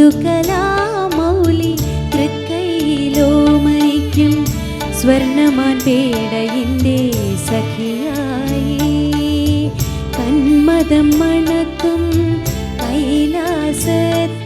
മൃദുകലാമൗലി തൃക്കൈയിലോ മരിക്കും. സ്വർണമാൻ പേടയിന്റെ സഖിയായി. കന്മതം മണക്കും കൈലാസത്തിൽ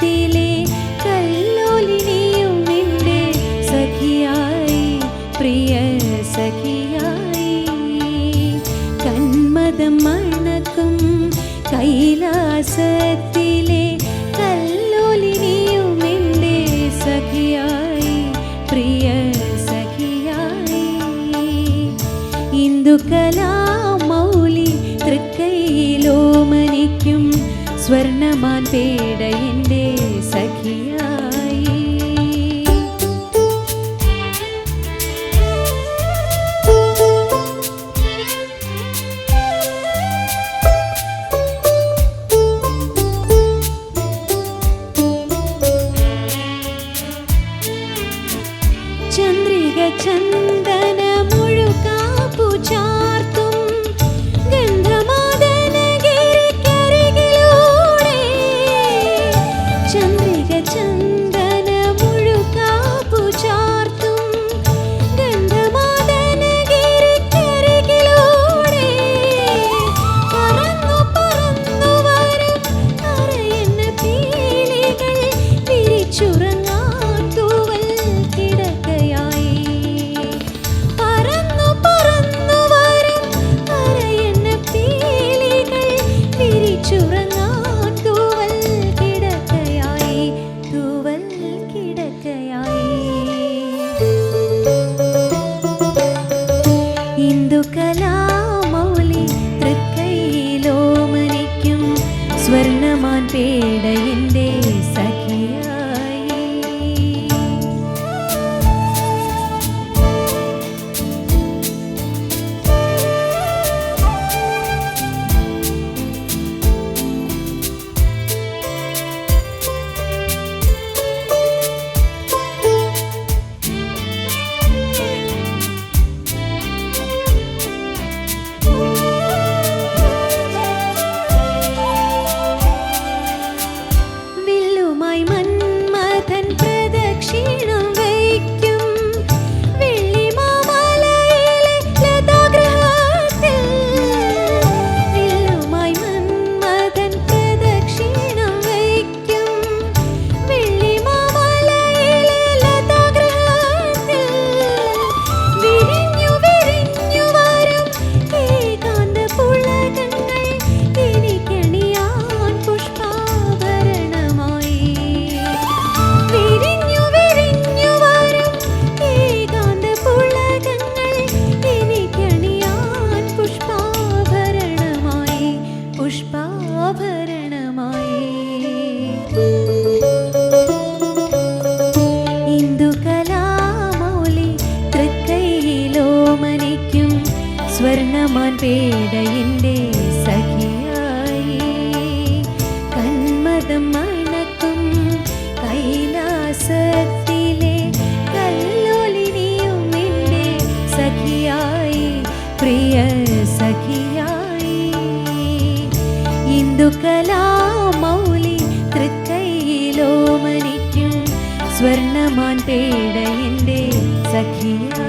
തിരുകലാമൗലി തൃക്കൈയിലോ മനിക്കും സ്വർണമാൻ പേടയിന്റെ സഖിയാ. ஸ்வர்ணமான் பேடையின் ആഭരണമായി. ഇന്ദുകലാമൗലി തൃക്കൈയിലോ മനിക്കും സ്വർണമാൻ പേടയിന്റെ സഖിയായി. കന്മതം മണക്കും കൈലാസത്തിലെ കല്ലോലിനിയും എന്റെ സഖിയായി. പ്രിയ ബന്ധുക്കലാമൗലി തൃക്കൈയിലോമനിക്കും സ്വർണമാൻ പേടയന്റെ സഖിയാ.